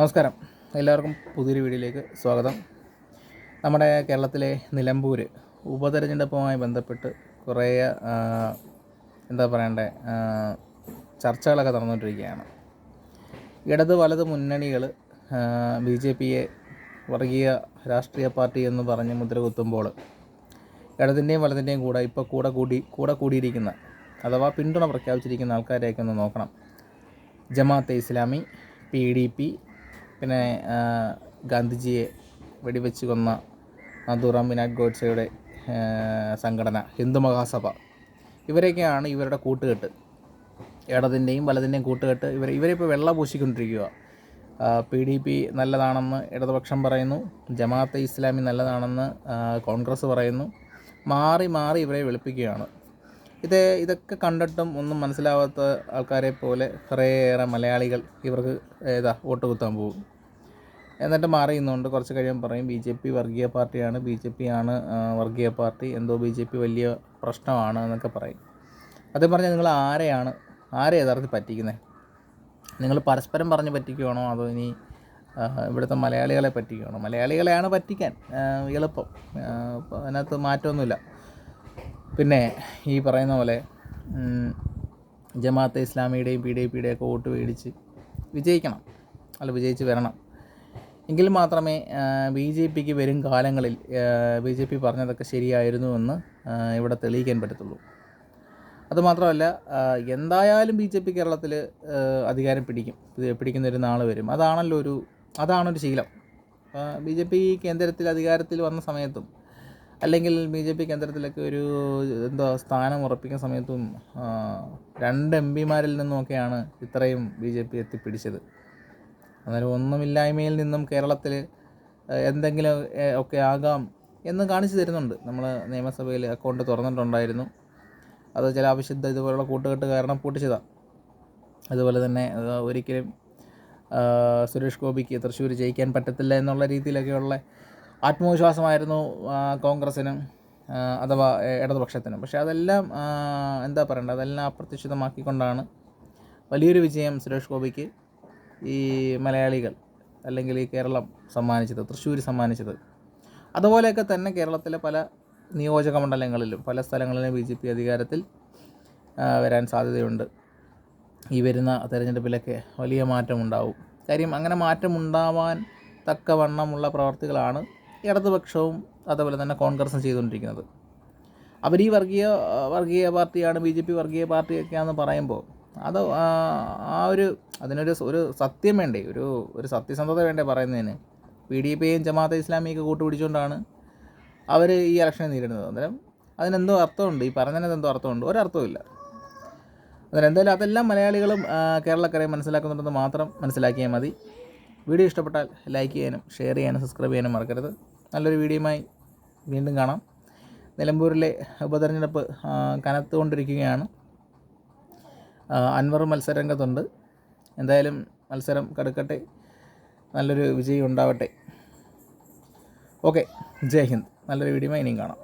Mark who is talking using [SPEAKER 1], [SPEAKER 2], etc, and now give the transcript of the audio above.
[SPEAKER 1] നമസ്കാരം. എല്ലാവർക്കും പുതിയൊരു വീഡിയോയിലേക്ക് സ്വാഗതം. നമ്മുടെ കേരളത്തിലെ നിലമ്പൂർ ഉപതെരഞ്ഞെടുപ്പുമായി ബന്ധപ്പെട്ട് കുറേ എന്താ പറയണ്ടേ ചർച്ചകളൊക്കെ നടന്നുകൊണ്ടിരിക്കുകയാണ്. ഇടത് വലത് മുന്നണികൾ ബി ജെ പിയെ വർഗീയ രാഷ്ട്രീയ പാർട്ടി എന്ന് പറഞ്ഞ് മുദ്ര കുത്തുമ്പോൾ ഇടതിന്റെയും വലതിന്റെയും കൂടെ ഇപ്പോൾ കൂടെ കൂടി കൂടെ കൂടിയിരിക്കുന്ന അഥവാ പിന്തുണ പ്രഖ്യാപിച്ചിരിക്കുന്ന ആൾക്കാരെയൊക്കെ ഒന്ന് നോക്കണം. Jamaat-e Islami P D P പിന്നെ ഗാന്ധിജിയെ വെടിവെച്ച് കൊന്ന നദുറാം വിനായക് ഗോഡ്സയുടെ സംഘടന ഹിന്ദു മഹാസഭ. ഇവരുടെ കൂട്ടുകെട്ട്. ഇടതിന്റെയും വലതിന്റെയും കൂട്ടുകെട്ട് ഇവർ ഇവരിപ്പോൾ വെള്ള പൂശിക്കൊണ്ടിരിക്കുക പി ഡി പി നല്ലതാണെന്ന് ഇടതുപക്ഷം പറയുന്നു. ജമാഅത്തെ ഇസ്ലാമി നല്ലതാണെന്ന് കോൺഗ്രസ് പറയുന്നു. മാറി മാറി ഇവരെ വെളുപ്പിക്കുകയാണ്. ഇത് ഇതൊക്കെ കണ്ടിട്ടും ഒന്നും മനസ്സിലാവാത്ത ആൾക്കാരെ പോലെ കുറേയേറെ മലയാളികൾ ഇവർക്ക് ഏതാ വോട്ട് കുത്താൻ പോകും. എന്നിട്ട് മാറി കുറച്ച് കഴിയുമ്പോൾ പറയും ബി ജെ പി വർഗീയ പാർട്ടിയാണ് ബി ജെ പി ആണ് വർഗീയ പാർട്ടി എന്തോ ബി ജെ പി വലിയ പ്രശ്നമാണ് എന്നൊക്കെ പറയും. അതേ പറഞ്ഞാൽ നിങ്ങൾ ആരെയാണ് ആരെ യഥാർത്ഥത്തിൽ പറ്റിക്കുന്നത് നിങ്ങൾ പരസ്പരം പറഞ്ഞ് പറ്റിക്കുകയാണോ അതോ ഇനി ഇവിടുത്തെ മലയാളികളെ പറ്റിക്കുകയാണോ മലയാളികളെയാണ് പറ്റിക്കാൻ എളുപ്പം. അതിനകത്ത് മാറ്റമൊന്നുമില്ല. പിന്നെ ഈ പറയുന്ന പോലെ ജമാഅത്ത് ഇസ്ലാമിയുടെയും പി ഡി പിയുടെയും ഒക്കെ വോട്ട് മേടിച്ച് വിജയിക്കണം. അല്ല വിജയിച്ച് വരണം. എങ്കിൽ മാത്രമേ ബി ജെ പിക്ക് വരും കാലങ്ങളിൽ ബി ജെ പി പറഞ്ഞതൊക്കെ ശരിയായിരുന്നു എന്ന് ഇവിടെ തെളിയിക്കാൻ പറ്റത്തുള്ളൂ. അതുമാത്രമല്ല എന്തായാലും ബി ജെ പി കേരളത്തിൽ അധികാരം പിടിക്കും. പിടിക്കുന്ന ഒരു നാൾ വരും. അതാണല്ലോ ഒരു അതാണൊരു ശീലം. ബി ജെ പി കേന്ദ്രത്തിൽ അധികാരത്തിൽ വന്ന സമയത്തും അല്ലെങ്കിൽ ബി ജെ പി കേന്ദ്രത്തിലൊക്കെ ഒരു എന്തോ സ്ഥാനം ഉറപ്പിക്കുന്ന സമയത്തും രണ്ട് എം പിമാരിൽ നിന്നുമൊക്കെയാണ് ഇത്രയും ബി ജെ പി എത്തിപ്പിടിച്ചത്. അന്നേരം ഒന്നുമില്ലായ്മയിൽ നിന്നും കേരളത്തിൽ എന്തെങ്കിലും ഒക്കെ ആകാം എന്ന് കാണിച്ചു തരുന്നുണ്ട്. നമ്മൾ നിയമസഭയിൽ അക്കൗണ്ട് തുറന്നിട്ടുണ്ടായിരുന്നു. അത് ചില അവിശുദ്ധ ഇതുപോലുള്ള കൂട്ടുകെട്ട് കാരണം പൂട്ടിച്ചതാണ് അതുപോലെ തന്നെ ഒരിക്കലും സുരേഷ് ഗോപിക്ക് തൃശ്ശൂർ ജയിക്കാൻ പറ്റത്തില്ല എന്നുള്ള രീതിയിലൊക്കെയുള്ള ആത്മവിശ്വാസമായിരുന്നു കോൺഗ്രസ്സിനും അഥവാ ഇടതുപക്ഷത്തിനും. പക്ഷേ അതെല്ലാം എന്താ പറയണ്ടത് അതെല്ലാം അപ്രത്യക്ഷിതമാക്കിക്കൊണ്ടാണ് വലിയൊരു വിജയം സുരേഷ് ഗോപിക്ക് ഈ മലയാളികൾ അല്ലെങ്കിൽ ഈ കേരളം സമ്മാനിച്ചത് തൃശ്ശൂർ സമ്മാനിച്ചത്. അതുപോലെയൊക്കെ തന്നെ കേരളത്തിലെ പല നിയോജക മണ്ഡലങ്ങളിലും പല സ്ഥലങ്ങളിലും ബി ജെ പി അധികാരത്തിൽ വരാൻ സാധ്യതയുണ്ട്. ഈ വരുന്ന തെരഞ്ഞെടുപ്പിലൊക്കെ വലിയ മാറ്റമുണ്ടാവും. കാര്യം അങ്ങനെ മാറ്റമുണ്ടാവാൻ തക്കവണ്ണമുള്ള പ്രവർത്തികളാണ് ഇടതുപക്ഷവും അതേപോലെ തന്നെ കോൺഗ്രസും ചെയ്തുകൊണ്ടിരിക്കുന്നത്. അവർ ഈ വർഗീയ വർഗീയ പാർട്ടിയാണ് ബി ജെ പി വർഗീയ പാർട്ടിയൊക്കെയാണെന്ന് പറയുമ്പോൾ അത് ആ ഒരു അതിനൊരു ഒരു സത്യം വേണ്ടേ? ഒരു ഒരു സത്യസന്ധത വേണ്ടേ പറയുന്നതിന്? പി ഡി പിയും ജമാഅത്തെ ഇസ്ലാമിയൊക്കെ കൂട്ടുപിടിച്ചുകൊണ്ടാണ് അവർ ഈ ഇലക്ഷനെ നേരിടുന്നത്. അന്നേരം അതിനെന്തോ അർത്ഥമുണ്ട്? ഈ പറഞ്ഞതിന് എന്തോ അർത്ഥമുണ്ട്? ഒരർത്ഥവുമില്ല. അന്നേരം എന്തായാലും അതെല്ലാം മലയാളികളും കേരളക്കരയും മനസ്സിലാക്കുന്നുണ്ടെന്ന് മാത്രം മനസ്സിലാക്കിയാൽ മതി. വീഡിയോ ഇഷ്ടപ്പെട്ടാൽ ലൈക്ക് ചെയ്യാനും ഷെയർ ചെയ്യാനും സബ്സ്ക്രൈബ് ചെയ്യാനും മറക്കരുത്. നല്ലൊരു വീഡിയോയുമായി വീണ്ടും കാണാം. നിലമ്പൂരിലെ ഉപതെരഞ്ഞെടുപ്പ് കനത്തുകൊണ്ടിരിക്കുകയാണ്. അൻവർ മത്സരരംഗത്തുണ്ട്. എന്തായാലും മത്സരം കടുക്കട്ടെ. നല്ലൊരു വിജയം ഉണ്ടാവട്ടെ. ഓക്കെ. ജയ് ഹിന്ദ്. നല്ലൊരു വീഡിയോയുമായി ഇനിയും കാണാം.